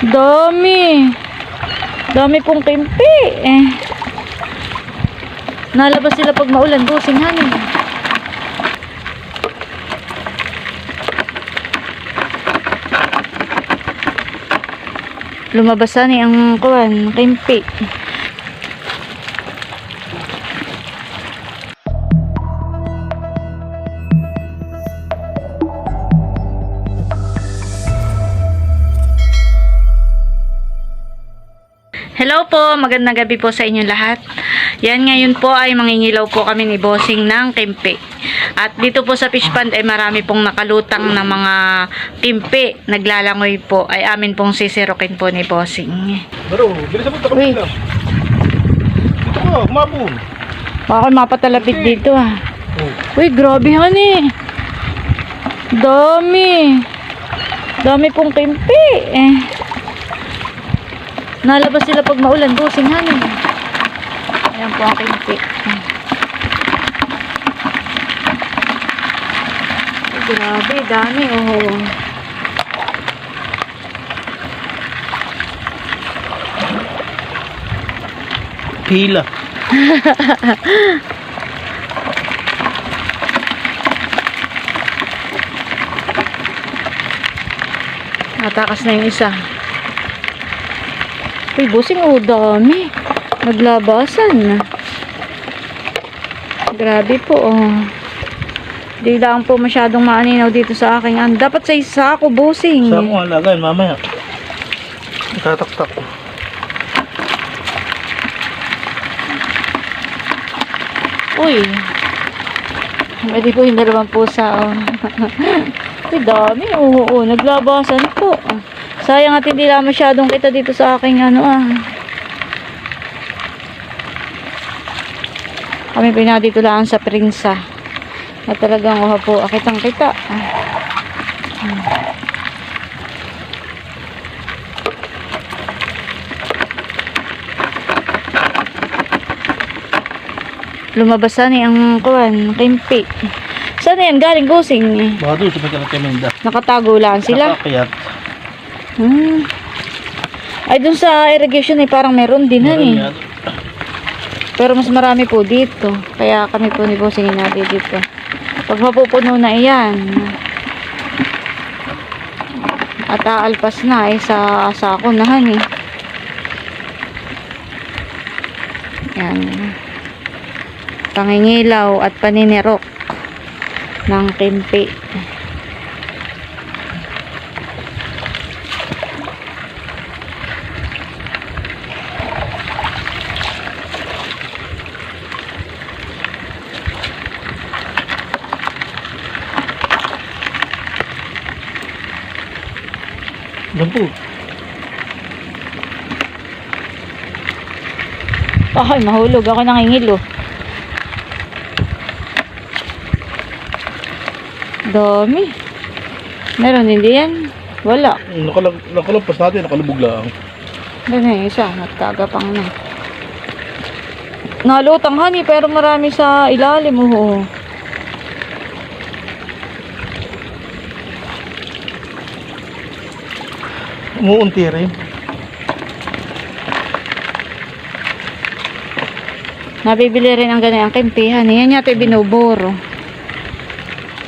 Dami. Dami pong kimpi. Eh. Nalabas sila pag maulan. Busing hanin. Lumabas ni ang kuwan, kimpi. Hello magandang gabi po sa inyo lahat. Yan ngayon po ay mangingilaw po kami ni Bossing ng kimpi. At dito po sa fish pond ay marami pong nakalutang na mga kimpi. Naglalangoy po ay amin pong sisirokin po ni Bossing. Baro, bilis mo takot Uy. ka. Dito ka, kumabong. Baka mapatalapit dito ah. Oh. Uy, grabe honey. Dami. Dami pong kimpi. Eh. Nalabas sila pag maulan. Busing honey. Ayan po ang kimpi. Ay, grabe, dami. Oh. Hila. Natakas na yung isa. Uy, busing oh, dami. Naglabasan. Grabe po, oh. Di lang po masyadong maaninaw dito sa aking ano. Dapat sa isa ako, busing. Saan mo alagay mamaya? Tataktak. Uy. Pwede po yung dalawang pusa, oh. Uy, dami, oo, oo. Naglabasan po. Sayang at hindi lang masyadong kita dito sa aking ano, ah. Kami pinadito lang sa Prinsa. At talagang uha po, akitang kita. Lumabas na ni ang kuwan, kimpi. Saan na yan? Galing busing eh. Baka doon sa pagkalat kaminda. Nakatago lang sila. Nakakayat. Hmm. Ay, dun sa irrigation eh, parang meron din han eh. Pero mas marami po dito. Kaya kami po ni Bossing natin dito. Pag mapupuno na iyan. At aalpas na eh sa sako na han eh. Yan. Pangingilaw at paninirok ng kimpi. Doon po. Ay, mahulog ako nangingilo. Dami. Meron hindi yan. Wala. Nakalag, nakalagpas natin, nakalubog lang. Doon na isa. Nagkagapang na. Nalutang honey pero marami sa ilalim. Oo. Umuunti rin. Nabibili rin ang ganayan kimpihan. Yan yata binuburo.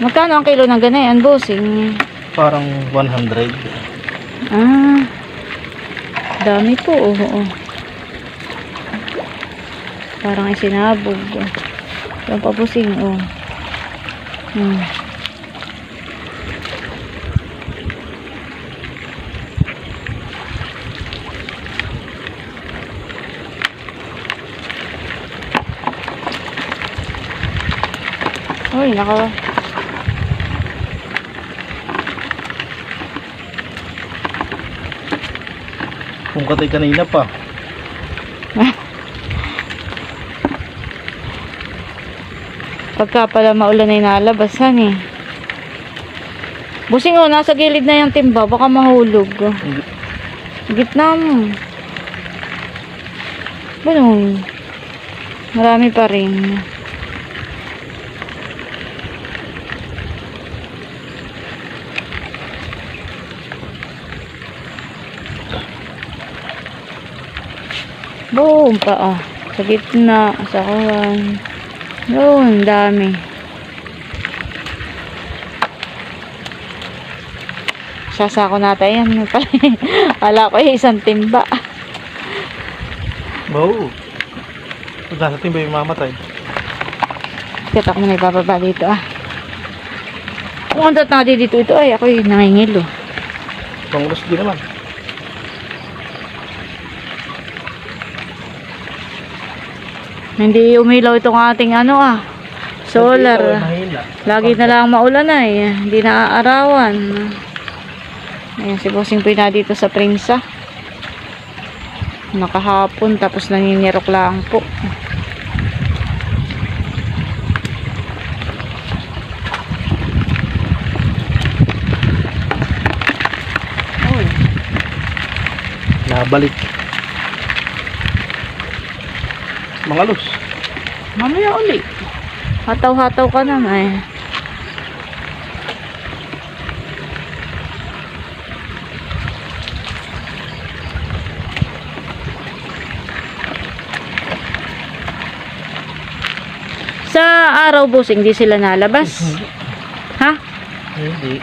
Magkano ang kilo ng ganayan, bossing? Parang 100. Ah. Dami po, oo. oo. Parang isinabog. Yung papusing, oh. Hmm. Uy, naka... Kung katay kanina pa. Pagka pala maulan ay nalabasan eh. Busing oh, nasa gilid na yung timba. Baka mahulog. Gitna mo. Ganun. Marami pa rin. Boom pa oh. Sa gitna, sa kawan. Yun, dami. Sasako natin yan. Kala ko eh, isang timba. Oo. Pag nasa timba yung mamatay. Kaya ako muna ibababa dito ah. Kung andot na dito ito ay ako yung nangingilo. Pangulos din naman. Hindi umilaw itong ating ano ah. Solar. Mahina. Lagi na lang maulan ay. Hindi na aarawan. Ayan si Bossing Puy na dito sa Prinsa. Nakahapon tapos naninirok lang po. Nabalik. Mga los. Mamaya uli. Hataw-hataw ka na eh. Sa araw boss, hindi sila nalabas. Ha? Hindi.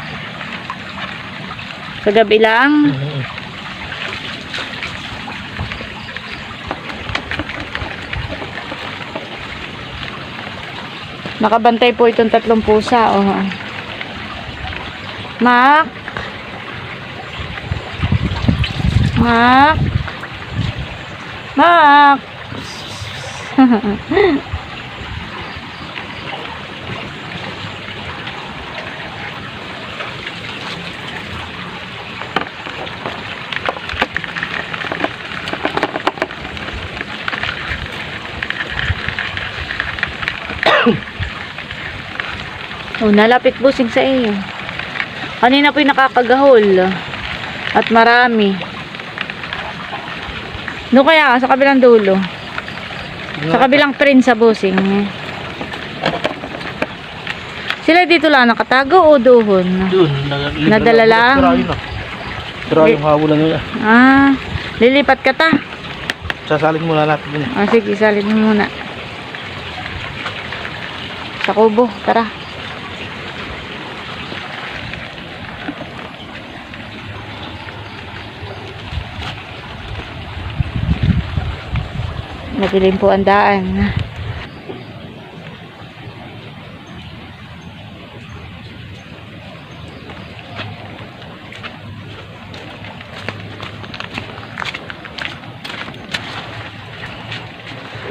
Sa gabi lang? Nakabantay po itong tatlong pusa. Oh. Mak? Mak? Mak? Oh, nalapit busing sa iyo. Kanina po yung nakakagahol. At marami. No kaya, sa kabilang dulo. Sa kabilang print sa busing. Sila dito lang nakatago o doon? Doon. Nadala lang? Sira yung habulan nila. Ah, lilipat ka ta. Sasalin muna natin yun. Ah, sige, salin mo muna. Sa kubo, tara. Madilim po ang daan.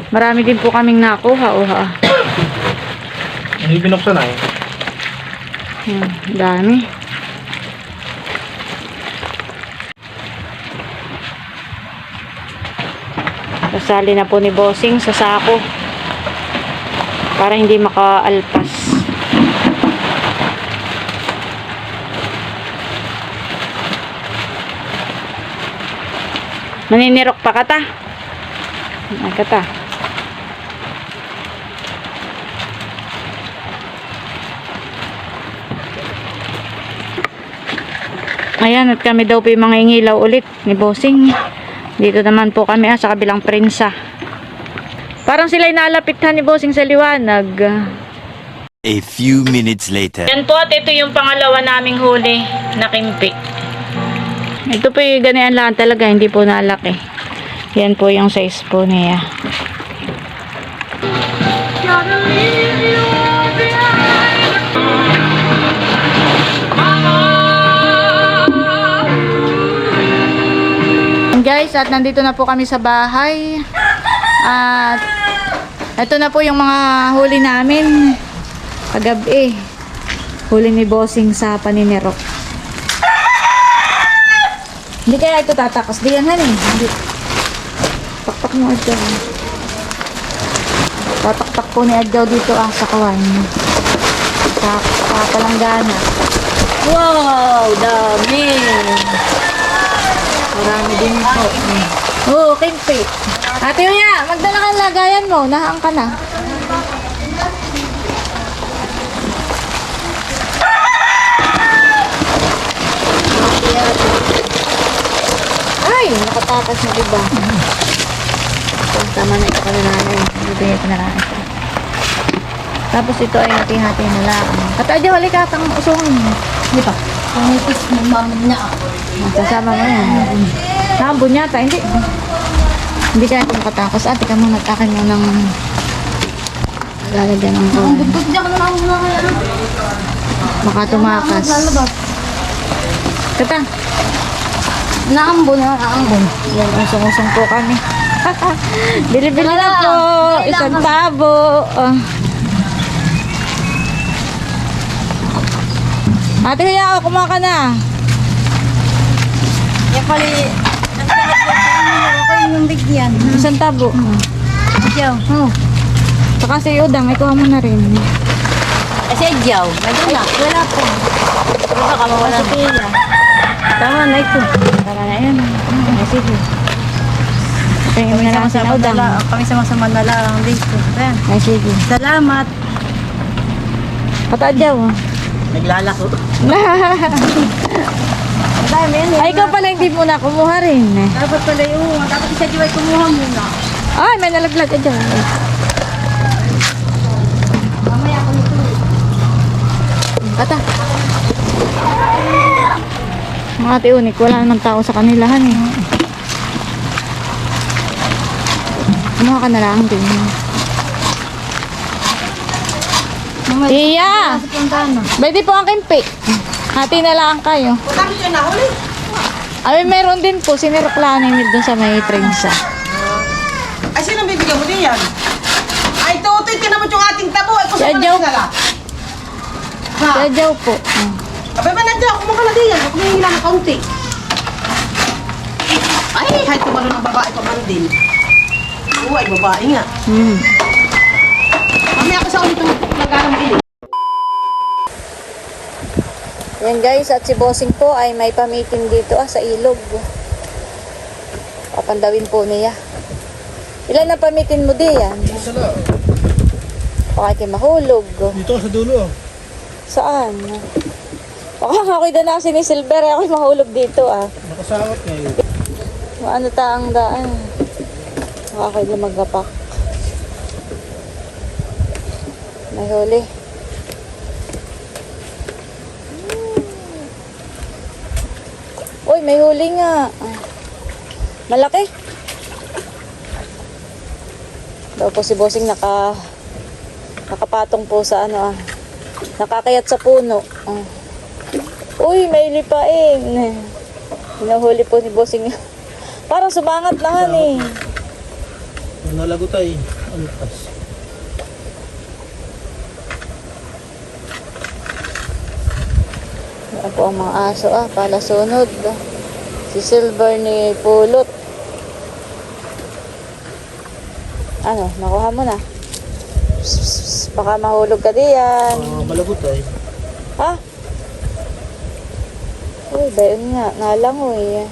Marami din po kaming nakuha. Oh, ha. Hindi binuksan eh. Hmm, dami. Kasali na po ni Bossing sa sako. Para hindi makaalpas. Maninirok pa kata. Ay kata. Ayan, at kami daw po yung mga ingilaw ulit ni Bossing. Dito naman po kami ah, sa kabilang prinsa. Parang sila inalapithan ni Bossing sa liwanag. A few minutes later. Yan po at ito yung pangalawa naming huli na kimpi. Ito po yung ganyan lang talaga, hindi po nalaki. Yan po yung size po niya. Guys, at nandito na po kami sa bahay. At ito na po yung mga huli namin. Kagabi. Huli ni Bossing sa paninirok. Hindi kaya ito tatakas. Di yan, honey. Hindi. Taktak mo Adjaw. Tataktak po ni Adjaw dito ah, sa kawan. Sa, sa palanggana. Wow! Dami! Marami din po. Oo, oh, kimpi. Ate Uya, magdala ka lagayan mo. Nahang ka na. Ay, nakatakas na diba? Tama na ito kami nanay. Bibigay ko na lang. Tapos ito ay hati-hati na lang. Katadyo, halika atang usungin. Hindi pa. Pangipis mo mamad na ako. Sasama mo yan. Sambon yata, hindi. Hindi kaya kung katakos. Ate ka muna, akin mo ng lalagyan ng ko. bugbog di ako ano. Baka tumakas. Lalabas. Kata, Naambon na, naambon. yan, usong-usong po kami. Bili-bili na po. Isang tabo. Oh. Ate kaya ako, kumaka na. Kaya pali, ako yung bigyan. Isang tabo. Diyaw. Oh. Saka si Udang, ikuha mo na rin. Kasi diyaw. Medyo na. Wala po. Wala ka mawala. Tama na ito. Tama na yun. Ay, sige. Tingin na lang si Udang. Kami sama-sama na lang dito. Ayan. Ay, sige. Salamat. Patadyaw. Naglalako. Ay, ikaw pala hindi mo na kumuha rin. Dapat pala yung, dapat isa diwa kumuha muna. Ay, may nalaglag ka dyan. Mamaya ako nito. Kata. Mga ate unik, wala naman tao sa kanilahan eh. Kumuha ka na lang din. Na. Pwede po ang kimpi. Hati na lang kayo. Na. Ay, meron din po. Siniroklanin nyo doon sa may prensa. Ay, sino bibigyan mo din yan? Ay, tutoy ka naman yung ating tabo. Ay, Si kusap mo Adjaw. na sinala. Ha? Sadyaw po. Abay ba nandiyan? Kumuha ka na din yan. Huwag may hila ng kaunti. Ay, kahit tumalo ng babae pa man din. Oo, ay babae nga. Hmm. Mamaya ko sa ulit nagkarang din. Yan guys, at si Bossing po ay may pamiting dito ah, sa ilog. Papandawin po niya. Ilan na pamitin mo di yan? Lang. Baka kayo mahulog. Dito sa dulo. Saan? Baka ako'y danasin ni Silver, ako'y mahulog dito ah. Nakasawat ngayon. Ano ta ang daan? Baka ako'y lumagapak. May huli. Uy, may huli nga. Malaki. Daw po si Bossing naka nakapatong po sa ano ah. Nakakayat sa puno. Ah. Uy, may lipain. Hinahuli po ni Bossing. Parang sumangat na eh. Nalago tayo. Ano tas? Yan po ang mga aso ah, pala sunod. Si Silver ni Pulot. Ano, nakuha mo na. Baka mahulog ka diyan. Ah, malago tayo. Ha? Uy, bayon nga, nalangoy.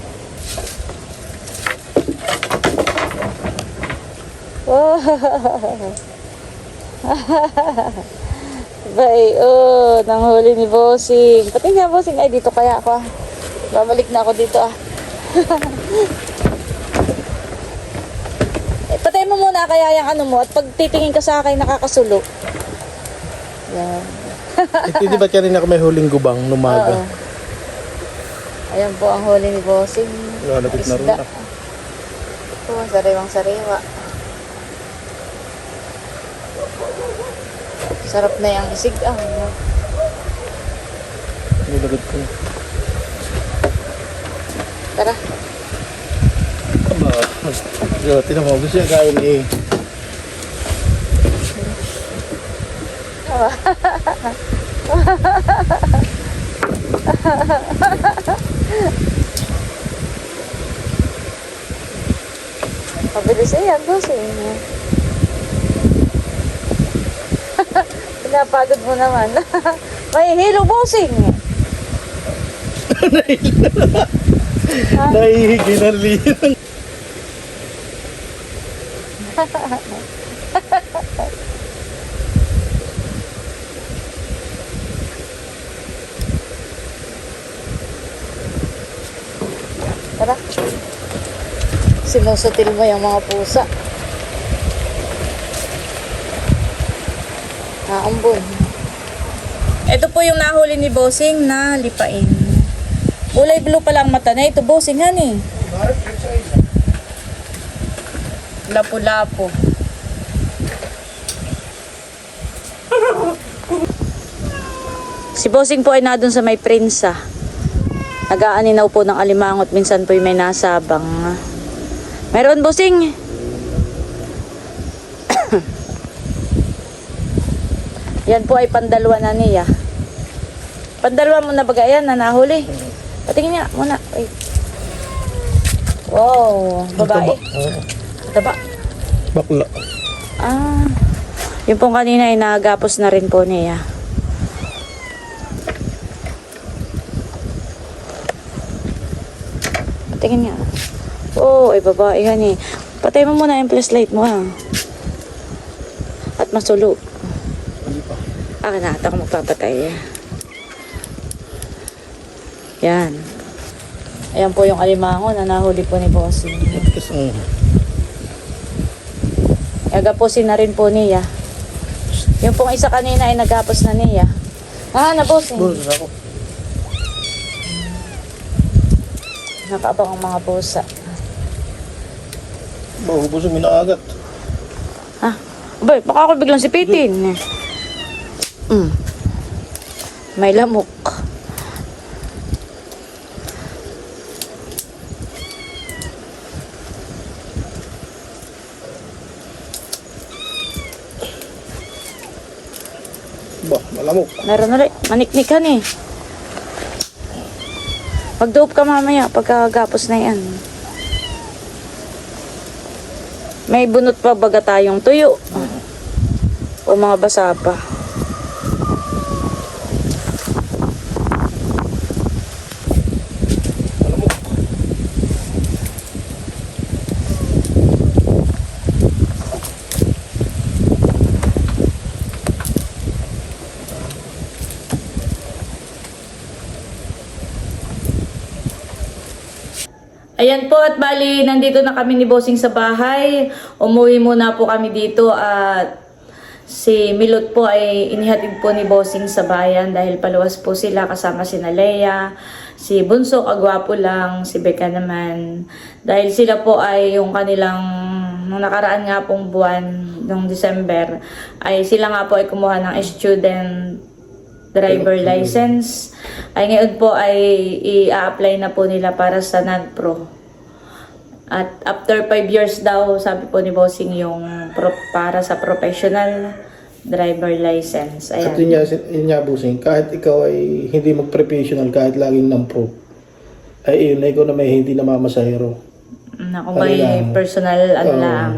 Wow! Bay, oh, nanghuli ni Bossing. Pati nga, Bossing, ay, dito kaya ako ah. Babalik na ako dito ah. eh, patay mo muna kaya yung ano mo at pag titingin ka sa akin, nakakasulo. Yan. Ito di ba kanina ako may huling gubang Oo. numaga? Ayan po ang huli ni Bossing. Lalapit na rin ako. Ito, sariwang sariwa. Sarap na yung isig ah. Nilagad ko. Tara. Aba, mas... Yo, tinan mo, gusto niya kain eh. Mabilis eh, yan, Bossing. Pinapagod mo naman. May hilo, Bossing. Nahihiginali. Tara. Sinusutil mo yung mga pusa. Naambon. Ito po yung nahuli ni Bossing na lipain. Kulay blue pa lang mata na ito, Bossing, hani. Lapu-lapo. Si Bossing po ay na doon sa may prinsa. Nag-aaninaw po ng alimangot. Minsan po may nasabang. Meron, Bossing. Yan po ay pandalwa na niya. Pandalwa mo na baga yan na nahuli. Patingin niya muna. Wait. Wow, babae. Taba. Bakla. Ah. Yung pong kanina ay nagapos na rin po niya. Patingin niya. Oh, ay babae yan eh. Patay mo muna yung flashlight mo ha. At masulo. Akin na, at ako magpapatay. Yan. Ayan po yung alimango na nahuli po ni Bossing. Nagapusin na rin po niya. Yung pong isa kanina ay nagapos na niya. Ah, napusin. Bulls ako. Nakaabang ang mga pusa. Bahubusin mo na agad. Ha? Abay, baka ako biglang sipitin. Mm. May lamok. Ba, malamok. Meron ulit. Maniknikan eh. Pag-dope ka mamaya, pagkagapos na yan. May bunot pa baga tayong tuyo. O mga basa pa. Ayan po at bali, nandito na kami ni Bossing sa bahay. Umuwi muna po kami dito at si Milot po ay inihatid po ni Bossing sa bayan dahil paluwas po sila kasama si Nalea, si Bunso kagwapo lang, si Becca naman. Dahil sila po ay yung kanilang nung nakaraan nga pong buwan nung December ay sila nga po ay kumuha ng student driver license. Ay ngayon po ay i-apply na po nila para sa NAGPRO. At after 5 years daw, sabi po ni Bossing yung pro- para sa professional driver license. At Ayan. yun nga, yun nga busing, kahit ikaw ay hindi mag-professional, kahit laging ng pro, ay yun na ikaw na may hindi na mamasahero. Na kung may personal ano Oo. lang.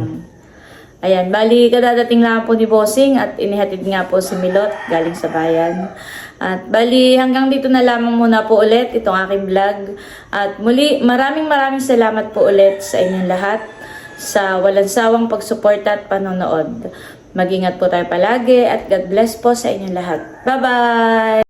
Ayan, bali kadadating lang po ni Bossing at inihatid nga po si Milot galing sa bayan. At bali hanggang dito na lamang muna po ulit itong aking vlog. At muli maraming maraming salamat po ulit sa inyong lahat sa walang sawang pagsuporta at panonood. Mag-ingat po tayo palagi at God bless po sa inyong lahat. Bye-bye!